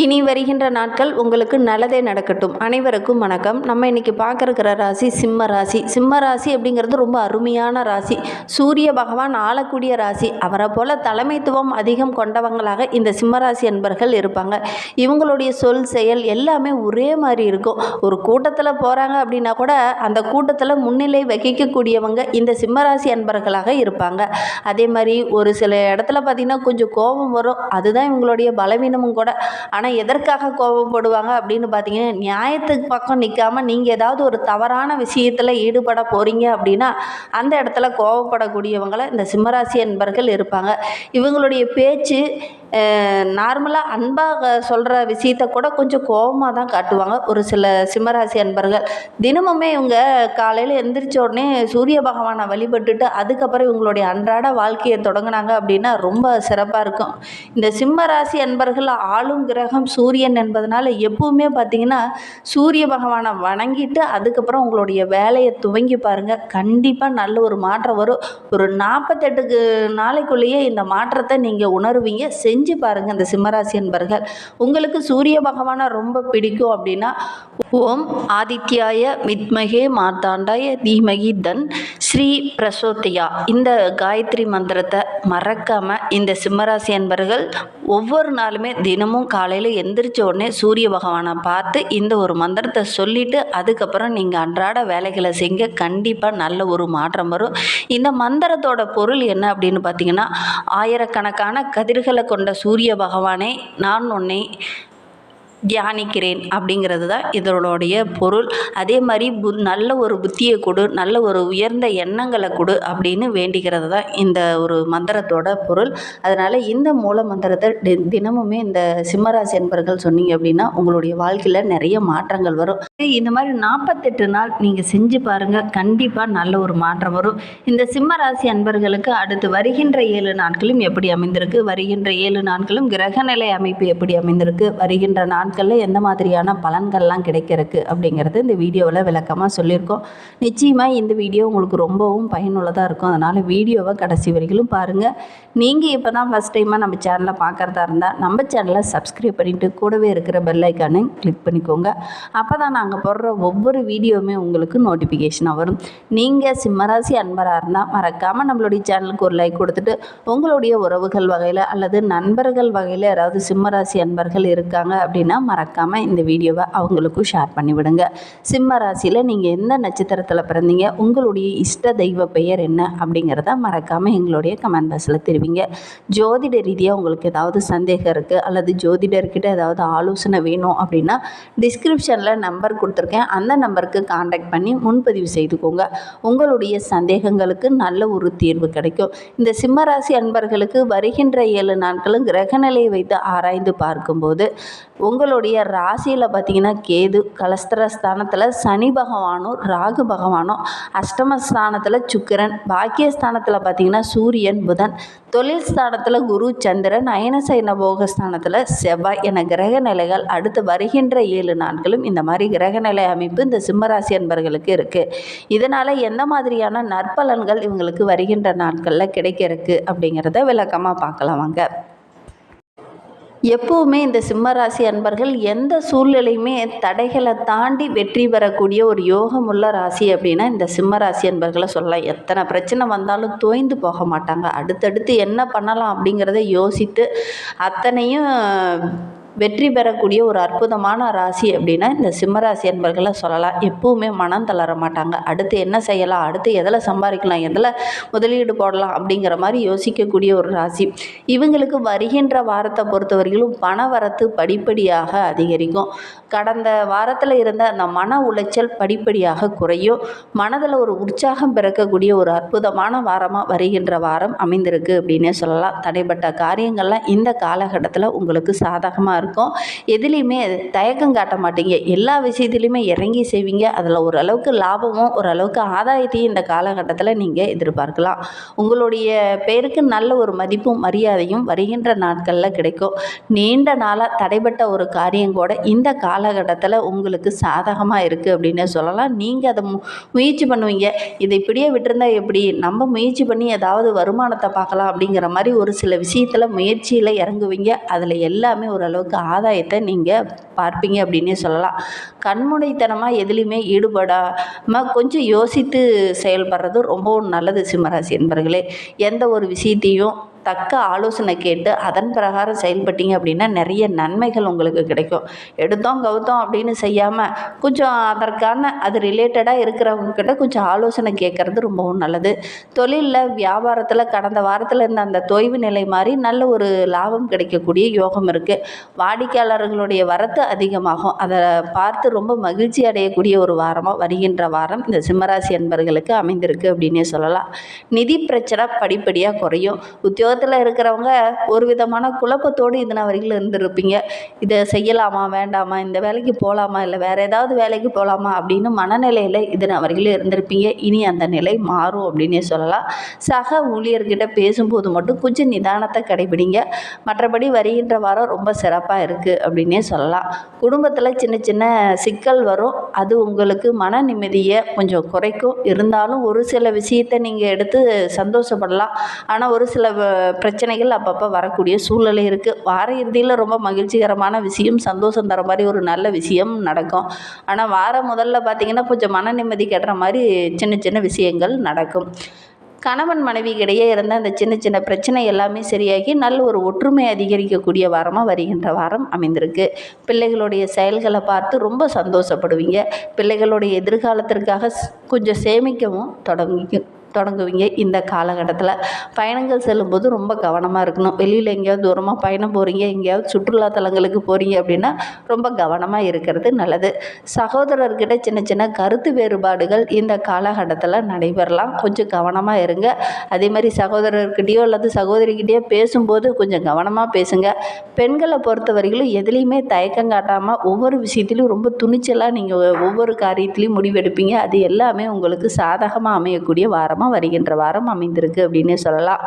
இனி வருகின்ற நாட்கள் உங்களுக்கு நல்லதே நடக்கட்டும். அனைவருக்கும் வணக்கம். நம்ம இன்னைக்கு பார்க்கறக்கிற ராசி சிம்ம ராசி. சிம்ம ராசி அப்படிங்கிறது ரொம்ப அருமையான ராசி. சூரிய பகவான் ஆளக்கூடிய ராசி. அவரை போல தலைமைத்துவம் அதிகம் கொண்டவங்களாக இந்த சிம்ம ராசி அன்பர்கள் இருப்பாங்க. இவங்களுடைய சொல் செயல் எல்லாமே ஒரே மாதிரி இருக்கும். ஒரு கூட்டத்தில் போகிறாங்க அப்படின்னா கூட அந்த கூட்டத்தில் முன்னிலை வகிக்கக்கூடியவங்க இந்த சிம்ம ராசி அன்பர்களாக இருப்பாங்க. அதே மாதிரி ஒரு சில இடத்துல பார்த்திங்கன்னா கொஞ்சம் கோபம் வரும். அதுதான் இவங்களுடைய பலவீனமும் கூட. ஆனால் எதற்காக கோபப்படுவாங்க அப்படின்னு பார்த்தீங்கன்னா நியாயத்துக்கு பக்கம் நிற்காம நீங்கள் ஏதாவது ஒரு தவறான விஷயத்தில் ஈடுபட போகிறீங்க அப்படின்னா அந்த இடத்துல கோபப்படக்கூடியவங்களை இந்த சிம்மராசி என்பர்கள் இருப்பாங்க. இவங்களுடைய பேச்சு நார்மலாக அன்பாக சொல்கிற விஷயத்த கூட கொஞ்சம் கோபமாக தான் காட்டுவாங்க. ஒரு சில சிம்மராசி அன்பர்கள் தினமுமே இவங்க காலையில் எந்திரிச்ச உடனே சூரிய பகவானை வழிபட்டுட்டு அதுக்கப்புறம் இவங்களுடைய அன்றாட வாழ்க்கையை தொடங்கினாங்க அப்படின்னா ரொம்ப சிறப்பாக இருக்கும். இந்த சிம்மராசி அன்பர்கள் ஆளும் கிரகம் சூரியன் என்பதனால எப்பவுமே பார்த்தீங்கன்னா சூரிய பகவானை வணங்கிட்டு அதுக்கப்புறம் உங்களுடைய வேலையை துவங்கி பாருங்கள் கண்டிப்பாக நல்ல ஒரு மாற்றம் வரும். ஒரு நாற்பத்தெட்டுக்கு நாளைக்குள்ளேயே இந்த மாற்றத்தை நீங்கள் உணருவீங்க. செஞ்சு செஞ்சு பாருங்கள் இந்த சிம்மராசி அன்பர்கள். உங்களுக்கு சூரிய பகவானை ரொம்ப பிடிக்கும் அப்படின்னா ஓம் ஆதித்யாய வித்மகே மார்த்தாண்டாய தீமகி தன் ஸ்ரீ பிரசோத்தியா இந்த காயத்ரி மந்திரத்தை மறக்காமல் இந்த சிம்மராசி அன்பர்கள் ஒவ்வொரு நாளுமே தினமும் காலையில் எந்திரிச்ச உடனே சூரிய பகவானை பார்த்து இந்த ஒரு மந்திரத்தை சொல்லிவிட்டு அதுக்கப்புறம் நீங்கள் அன்றாட வேலைகளை செய்ய கண்டிப்பாக நல்ல ஒரு மாற்றம் வரும். இந்த மந்திரத்தோட பொருள் என்ன அப்படின்னு பார்த்தீங்கன்னா ஆயிரக்கணக்கான கதிர்களை கொண்ட சூரிய பகவானே நான் உன்னை தியானிக்கிறேன் அப்படிங்கிறது தான் இதனுடைய பொருள். அதே மாதிரி பு நல்ல ஒரு புத்தியை கொடு நல்ல ஒரு உயர்ந்த எண்ணங்களை கொடு அப்படின்னு வேண்டிக்கிறது தான் இந்த ஒரு மந்திரத்தோட பொருள். அதனால் இந்த மூல மந்திரத்தை தி தினமுமே இந்த சிம்மராசி என்பர்கள் சொன்னீங்க அப்படின்னா உங்களுடைய வாழ்க்கையில் நிறைய மாற்றங்கள் வரும். இந்த மாதிரி நாற்பத்தெட்டு நாள் நீங்கள் செஞ்சு பாருங்கள் கண்டிப்பாக நல்ல ஒரு மாற்றம் வரும். இந்த சிம்மராசி அன்பர்களுக்கு அடுத்து வருகின்ற ஏழு நாட்களும் எப்படி அமைந்திருக்கு? வருகின்ற ஏழு நாட்களும் கிரகநிலை அமைப்பு எப்படி அமைந்திருக்கு? வருகின்ற நாட்கள் நாட்களில் எந்த மாதிரியான பலன்கள்லாம் கிடைக்கிறதுக்கு அப்படிங்கிறது இந்த வீடியோவில் விளக்கமாக சொல்லியிருக்கோம். நிச்சயமாக இந்த வீடியோ உங்களுக்கு ரொம்பவும் பயனுள்ளதாக இருக்கும். அதனால் வீடியோவை கடைசி வரைக்கும் பாருங்கள் நீங்கள் இப்போ தான் ஃபஸ்ட் டைமாக நம்ம சேனலை பார்க்குறதா இருந்தால் நம்ம சேனலை சப்ஸ்கிரைப் பண்ணிவிட்டு கூடவே இருக்கிற பெல் ஐக்கானை கிளிக் பண்ணிக்கோங்க. அப்போ தான் நாங்கள் போடுற ஒவ்வொரு வீடியோவுமே உங்களுக்கு நோட்டிஃபிகேஷனாக வரும். நீங்கள் சிம்மராசி அன்பராக இருந்தால் மறக்காமல் நம்மளுடைய சேனலுக்கு ஒரு லைக் கொடுத்துட்டு உங்களுடைய உறவுகள் வகையில் அல்லது நண்பர்கள் வகையில் யாராவது சிம்மராசி அன்பர்கள் இருக்காங்க அப்படின்னா மறக்காமல் இந்த வீடியோவை அவங்களுக்கும் ஷேர் பண்ணிவிடுங்க. சிம்ம ராசியில் நீங்கள் எந்த நட்சத்திரத்தில் பிறந்தீங்க உங்களுடைய இஷ்ட தெய்வ பெயர் என்ன அப்படிங்கிறத மறக்காமல் எங்களுடைய கமெண்ட் பாக்ஸில் தெரிவிங்க. ஜோதிட ரீதியாக உங்களுக்கு ஏதாவது சந்தேகம் இருக்குது அல்லது ஜோதிடர்கிட்ட ஏதாவது ஆலோசனை வேணும் அப்படின்னா டிஸ்கிரிப்ஷனில் நம்பர் கொடுத்துருக்கேன். அந்த நம்பருக்கு காண்டாக்ட் பண்ணி முன்பதிவு செய்துக்கோங்க. உங்களுடைய சந்தேகங்களுக்கு நல்ல ஒரு தீர்வு கிடைக்கும். இந்த சிம்மராசி அன்பர்களுக்கு வருகின்ற ஏழு நாட்களும் கிரகநிலையை வைத்து ஆராய்ந்து பார்க்கும்போது உங்களுடைய ராசியில் பார்த்தீங்கன்னா கேது கலஸ்திரஸ்தானத்தில் சனி பகவானும் ராகு பகவானும் அஷ்டமஸ்தானத்தில் சுக்கிரன் பாக்கியஸ்தானத்தில் பார்த்தீங்கன்னா சூரியன் புதன் தொழில் ஸ்தானத்தில் குரு சந்திரன் அயனசைன போக ஸ்தானத்தில் செவ்வாய் என கிரக நிலைகள் அடுத்து வருகின்ற ஏழு நாட்களும் இந்த மாதிரி கிரக நிலை அமைப்பு இந்த சிம்மராசி அன்பர்களுக்கு இருக்குது இதனால் எந்த மாதிரியான நற்பலன்கள் இவங்களுக்கு வருகின்ற நாட்களில் கிடைக்கிறதுக்கு அப்படிங்கிறத விளக்கமாக பார்க்கலாம் வாங்க. எப்போவுமே இந்த சிம்மராசி அன்பர்கள் எந்த சூழ்நிலையுமே தடைகளை தாண்டி வெற்றி பெறக்கூடிய ஒரு யோகமுள்ள ராசி அப்படின்னா இந்த சிம்மராசி அன்பர்களை சொல்லலாம். எத்தனை பிரச்சனை வந்தாலும் தோய்ந்து போக மாட்டாங்க. அடுத்தடுத்து என்ன பண்ணலாம் அப்படிங்கிறத யோசித்து அத்தனையும் வெற்றி பெறக்கூடிய ஒரு அற்புதமான ராசி அப்படின்னா இந்த சிம்மராசி என்பர்களை சொல்லலாம். எப்பவுமே மனம் தளர மாட்டாங்க. அடுத்து என்ன செய்யலாம்? அடுத்து எதில் சம்பாதிக்கலாம்? எதில் முதலீடு போடலாம்? அப்படிங்கிற மாதிரி யோசிக்கக்கூடிய ஒரு ராசி. இவங்களுக்கு வருகின்ற வாரத்தை பொறுத்தவரையிலும் பண வரத்து படிப்படியாக அதிகரிக்கும். கடந்த வாரத்தில் இருந்த அந்த மன உளைச்சல் படிப்படியாக குறையும். மனதில் ஒரு உற்சாகம் பிறக்கக்கூடிய ஒரு அற்புதமான வாரமாக வருகின்ற வாரம் அமைந்திருக்கு அப்படின்னே சொல்லலாம். தடைப்பட்ட காரியங்கள்லாம் இந்த காலகட்டத்தில் உங்களுக்கு சாதகமாக இருக்கும். எதுலேயுமே தயக்கம் காட்ட மாட்டீங்க. எல்லா விஷயத்துலையுமே இறங்கி செய்வீங்க. அதில் ஓரளவுக்கு லாபமும் ஓரளவுக்கு ஆதாயத்தையும் இந்த காலகட்டத்தில் நீங்கள் எதிர்பார்க்கலாம். உங்களுடைய பெயருக்கு நல்ல ஒரு மதிப்பும் மரியாதையும் வருகின்ற நாட்களில் கிடைக்கும். நீண்ட நாளாக தடைப்பட்ட ஒரு காரியம் கூட இந்த காலகட்டத்தில் உங்களுக்கு சாதகமாக இருக்குது அப்படின்னு சொல்லலாம். நீங்கள் அதை முயற்சி பண்ணுவீங்க. இதை இப்படியே விட்டுருந்தா எப்படி? நம்ம முயற்சி பண்ணி ஏதாவது வருமானத்தை பார்க்கலாம் அப்படிங்கிற மாதிரி ஒரு சில விஷயத்தில் முயற்சியில் இறங்குவீங்க. அதில் எல்லாமே ஓரளவுக்கு உங்களுக்கு ஆதாயத்தை நீங்கள் பார்ப்பீங்க அப்படின்னே சொல்லலாம். கண்முனைத்தனமாக எதுலேயுமே ஈடுபடாமல் கொஞ்சம் யோசித்து செயல்படுறது ரொம்பவும் நல்லது சிம்மராசி என்பர்களே. எந்த ஒரு விஷயத்தையும் தக்க ஆலோசனை கேட்டு அதன் பிரகாரம் செயல்பட்டீங்க அப்படின்னா நிறைய நன்மைகள் உங்களுக்கு கிடைக்கும். எடுத்தோம் கவுத்தோம் அப்படின்னு செய்யாமல் கொஞ்சம் அதற்கான அது ரிலேட்டடாக இருக்கிறவங்கக்கிட்ட கொஞ்சம் ஆலோசனை கேட்குறது ரொம்பவும் நல்லது. தொழிலில் வியாபாரத்தில் கடந்த வாரத்தில் இருந்த அந்த தொய்வு நிலை மாதிரி நல்ல ஒரு லாபம் கிடைக்கக்கூடிய யோகம் இருக்குது வாடிக்கையாளர்களுடைய வரத்து அதிகமாகும். அதை பார்த்து ரொம்ப மகிழ்ச்சி அடையக்கூடிய ஒரு வாரமாக வருகின்ற வாரம் இந்த சிம்மராசி அன்பர்களுக்கு அமைந்திருக்கு அப்படின்னே சொல்லலாம். நிதி பிரச்சனை படிப்படியாக குறையும். உத்தியோக உலகத்தில் இருக்கிறவங்க ஒரு விதமான குழப்பத்தோடு இதன வரைக்கும் இருந்திருப்பீங்க. இதை செய்யலாமா வேண்டாமா இந்த வேலைக்கு போகலாமா இல்லை வேறு ஏதாவது வேலைக்கு போகலாமா அப்படின்னு மனநிலையில் இதன வரைக்கும் இருந்திருப்பீங்க. இனி அந்த நிலை மாறும் அப்படின்னே சொல்லலாம். சக ஊழியர்கிட்ட பேசும்போது மட்டும் கொஞ்சம் நிதானத்தை கடைபிடிங்க. மற்றபடி வருகின்ற வாரம் ரொம்ப சிறப்பாக இருக்குது அப்படின்னே சொல்லலாம். குடும்பத்தில் சின்ன சின்ன சிக்கல் வரும். அது உங்களுக்கு மன நிம்மதியை கொஞ்சம் குறைக்கும். இருந்தாலும் ஒரு சில விஷயத்தை நீங்கள் எடுத்து சந்தோஷப்படலாம். ஆனால் ஒரு சில பிரச்சனைகள் அப்பப்போ வரக்கூடிய சூழ்நிலை இருக்குது வார இறுதியில் ரொம்ப மகிழ்ச்சிகரமான விஷயம் சந்தோஷம் தர மாதிரி ஒரு நல்ல விஷயம் நடக்கும். ஆனால் வார முதல்ல பார்த்திங்கன்னா கொஞ்சம் மன நிம்மதி கெடுற மாதிரி சின்ன சின்ன விஷயங்கள் நடக்கும். கணவன் மனைவிக்கிடையே இருந்த அந்த சின்ன சின்ன பிரச்சனை எல்லாமே சரியாகி நல்ல ஒரு ஒற்றுமை அதிகரிக்கக்கூடிய வாரமாக வருகின்ற வாரம் அமைந்திருக்கு. பிள்ளைகளுடைய செயல்களை பார்த்து ரொம்ப சந்தோஷப்படுவீங்க. பிள்ளைகளுடைய எதிர்காலத்திற்காக கொஞ்சம் சேமிக்கவும் தொடங்கி தொடங்குவீங்க இந்த காலகட்டத்தில். பயணங்கள் செல்லும்போது ரொம்ப கவனமாக இருக்கணும். வெளியில் எங்கேயாவது தூரமாக பயணம் போகிறீங்க எங்கேயாவது சுற்றுலா தலங்களுக்கு போகிறீங்க அப்படின்னா ரொம்ப கவனமாக இருக்கிறது நல்லது. சகோதரர்கிட்ட சின்ன சின்ன கருத்து வேறுபாடுகள் இந்த காலகட்டத்தில் நடைபெறலாம். கொஞ்சம் கவனமாக இருங்க. அதே மாதிரி சகோதரர்கிட்டயோ அல்லது சகோதரிக்கிட்டேயோ பேசும்போது கொஞ்சம் கவனமாக பேசுங்க. பெண்களை பொறுத்த வரையிலும் எதுலேயுமே தயக்கம் காட்டாமல் ஒவ்வொரு விஷயத்திலையும் ரொம்ப துணிச்சலாக நீங்கள் ஒவ்வொரு காரியத்திலையும் முடிவெடுப்பீங்க. அது எல்லாமே உங்களுக்கு சாதகமாக அமையக்கூடிய வாரமாக வருகின்ற வாரம் அமைந்திருக்கு அப்படின்னே சொல்லலாம்.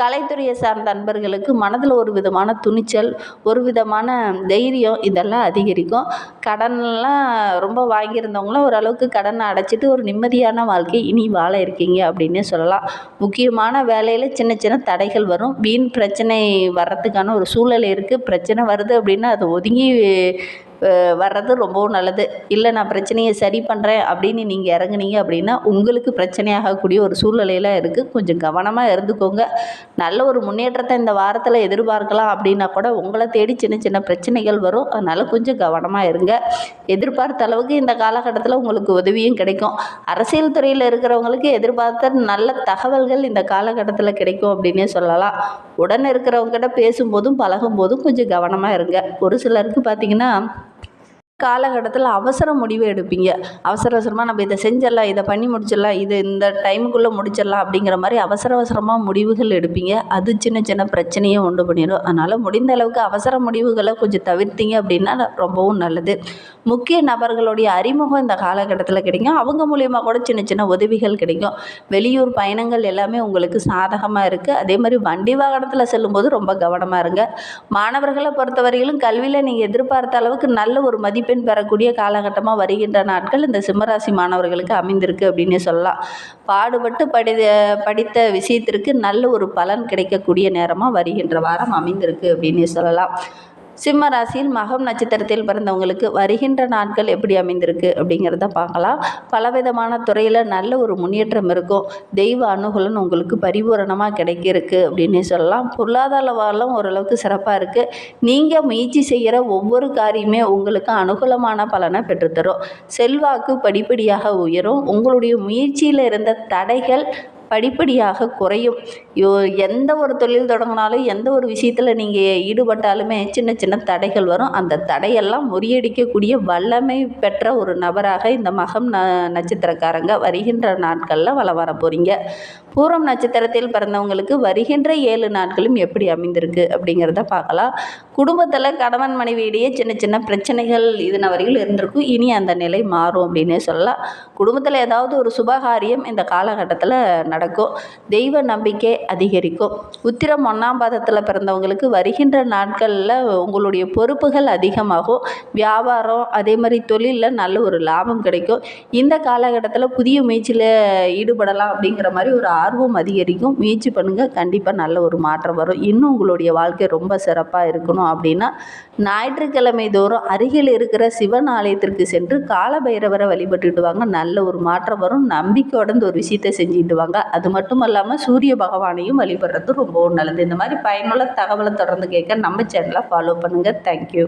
கலைத்துறையை சார்ந்த நண்பர்களுக்கு மனதில் ஒரு விதமான துணிச்சல் ஒரு விதமான தைரியம் இதெல்லாம் அதிகரிக்கும். கடன்லாம் ரொம்ப வாங்கியிருந்தவங்களும் ஓரளவுக்கு கடனை அடைச்சிட்டு ஒரு நிம்மதியான வாழ்க்கை இனி வாழ இருக்கீங்க அப்படின்னே சொல்லலாம். முக்கியமான வேலையில் சின்ன சின்ன தடைகள் வரும். வீண் பிரச்சனை வர்றதுக்கான ஒரு சூழ்நிலை இருக்குது பிரச்சனை வருது அப்படின்னா அது ஒதுங்கி வர்றது ரொம்பவும் நல்லது. இல்லை நான் பிரச்சனையை சரி பண்ணுறேன் அப்படின்னு நீங்கள் இறங்குனீங்க அப்படின்னா உங்களுக்கு பிரச்சனையாகக்கூடிய ஒரு சூழ்நிலையில் இருக்குது கொஞ்சம் கவனமாக இருந்துக்கோங்க. நல்ல ஒரு முன்னேற்றத்தை இந்த வாரத்தில் எதிர்பார்க்கலாம் அப்படின்னா கூட உங்களை தேடி சின்ன சின்ன பிரச்சனைகள் வரும். அதனால் கொஞ்சம் கவனமாக இருங்க. எதிர்பார்த்த அளவுக்கு இந்த காலகட்டத்தில் உங்களுக்கு உதவியும் கிடைக்கும். அரசியல் துறையில் இருக்கிறவங்களுக்கு எதிர்பார்த்த நல்ல தகவல்கள் இந்த காலகட்டத்தில் கிடைக்கும் அப்படின்னே சொல்லலாம். உடன் இருக்கிறவங்ககிட்ட பேசும்போதும் பழகும்போதும் கொஞ்சம் கவனமாக இருங்க. ஒரு சிலருக்கு பார்த்தீங்கன்னா காலகட்டத்தில் அவசர முடிவு எடுப்பீங்க. அவசர அவசரமாக நம்ம இதை செஞ்சிடலாம் இதை பண்ணி முடிச்சிடலாம் இது இந்த டைமுக்குள்ளே முடிச்சிடலாம் அப்படிங்கிற மாதிரி அவசர அவசரமாக முடிவுகள் எடுப்பீங்க. அது சின்ன சின்ன பிரச்சனையை உண்டு பண்ணிடும் அதனால் முடிந்த அளவுக்கு அவசர முடிவுகளை கொஞ்சம் தவிர்த்தீங்க அப்படின்னா ரொம்பவும் நல்லது. முக்கிய நபர்களுடைய அறிமுகம் இந்த காலகட்டத்தில் கிடைக்கும். அவங்க மூலியமாக கூட சின்ன சின்ன உதவிகள் கிடைக்கும். வெளியூர் பயணங்கள் எல்லாமே உங்களுக்கு சாதகமாக இருக்குது அதே மாதிரி வண்டி வாகனத்தில் செல்லும்போது ரொம்ப கவனமாக இருங்க. மாணவர்களை பொறுத்தவரையிலும் கல்வியில் நீங்கள் எதிர்பார்த்த அளவுக்கு நல்ல ஒரு மதிப்பு மதிப்பெண் பெறக்கூடிய காலகட்டமாக வருகின்ற நாட்கள் இந்த சிம்மராசி மாணவர்களுக்கு அமைந்திருக்கு அப்படின்னே சொல்லலாம். பாடுபட்டு படி படித்த விஷயத்திற்கு நல்ல ஒரு பலன் கிடைக்கக்கூடிய நேரமாக வருகின்ற வாரம் அமைந்திருக்கு அப்படின்னே சொல்லலாம். சிம்ம ராசியில் மகம் நட்சத்திரத்தில் பிறந்தவங்களுக்கு வருகின்ற நாட்கள் எப்படி அமைந்திருக்கு அப்படிங்கிறத பார்க்கலாம். பலவிதமான துறையில் நல்ல ஒரு முன்னேற்றம் இருக்கும். தெய்வ அனுகூலம் உங்களுக்கு பரிபூரணமாக கிடைக்கிருக்கு அப்படின்னே சொல்லலாம். பொருளாதார வளம் ஓரளவுக்கு சிறப்பாக இருக்குது நீங்கள் முயற்சி செய்கிற ஒவ்வொரு காரியமே உங்களுக்கு அனுகூலமான பலனை பெற்றுத்தரும். செல்வாக்கு படிப்படியாக உயரும். உங்களுடைய முயற்சியில் இருந்த தடைகள் படிப்படியாக குறையும். யோ எந்த ஒரு தொழில் தொடங்கினாலும் எந்த ஒரு விஷயத்தில் நீங்கள் ஈடுபட்டாலுமே சின்ன சின்ன தடைகள் வரும். அந்த தடையெல்லாம் முறியடிக்கக்கூடிய வல்லமை பெற்ற ஒரு நபராக இந்த மகம் ந நட்சத்திரக்காரங்க வருகின்ற நாட்களில் வள வர போகிறீங்க பூரம் நட்சத்திரத்தில் பிறந்தவங்களுக்கு வருகின்ற ஏழு நாட்களும் எப்படி அமைந்திருக்கு அப்படிங்கிறத பார்க்கலாம். குடும்பத்தில் கணவன் மனைவியிடையே சின்ன சின்ன பிரச்சனைகள் இதன வரையில் இருந்திருக்கும். இனி அந்த நிலை மாறும் அப்படின்னே சொல்லலாம். குடும்பத்தில் ஏதாவது ஒரு சுபகாரியம் இந்த காலகட்டத்தில் நடக்கும். தெய்வ நம்பிக்கை அதிகரிக்கும். உத்திரம் ஒன்றாம் பாதத்தில் பிறந்தவங்களுக்கு வருகின்ற நாட்களில் உங்களுடைய பொறுப்புகள் அதிகமாகும். வியாபாரம் அதே மாதிரி தொழிலில் நல்ல ஒரு லாபம் கிடைக்கும். இந்த காலகட்டத்தில் புதிய முயற்சியில் ஈடுபடலாம் அப்படிங்கிற மாதிரி ஒரு ஆர்வம் அதிகரிக்கும். முயற்சி பண்ணுங்கள் கண்டிப்பாக நல்ல ஒரு மாற்றம் வரும். இன்னும் உங்களுடைய வாழ்க்கை ரொம்ப சிறப்பாக இருக்கணும் அப்படின்னா ஞாயிற்றுக்கிழமை தோறும் அருகில் இருக்கிற சிவன் ஆலயத்திற்கு சென்று காலபைரவரை வழிபட்டுட்டு வாங்க. நல்ல ஒரு மாற்றம் வரும். நம்பிக்கையோடந்து ஒரு விஷயத்தை செஞ்சுட்டு வாங்க. அது மட்டும் இல்லாமல் சூரிய பகவானையும் வழிபடுறது ரொம்பவும் நல்லது இந்த மாதிரி பயனுள்ள தகவலை தொடர்ந்து கேட்க நம்ம சேனலை ஃபாலோ பண்ணுங்கள் தேங்க்யூ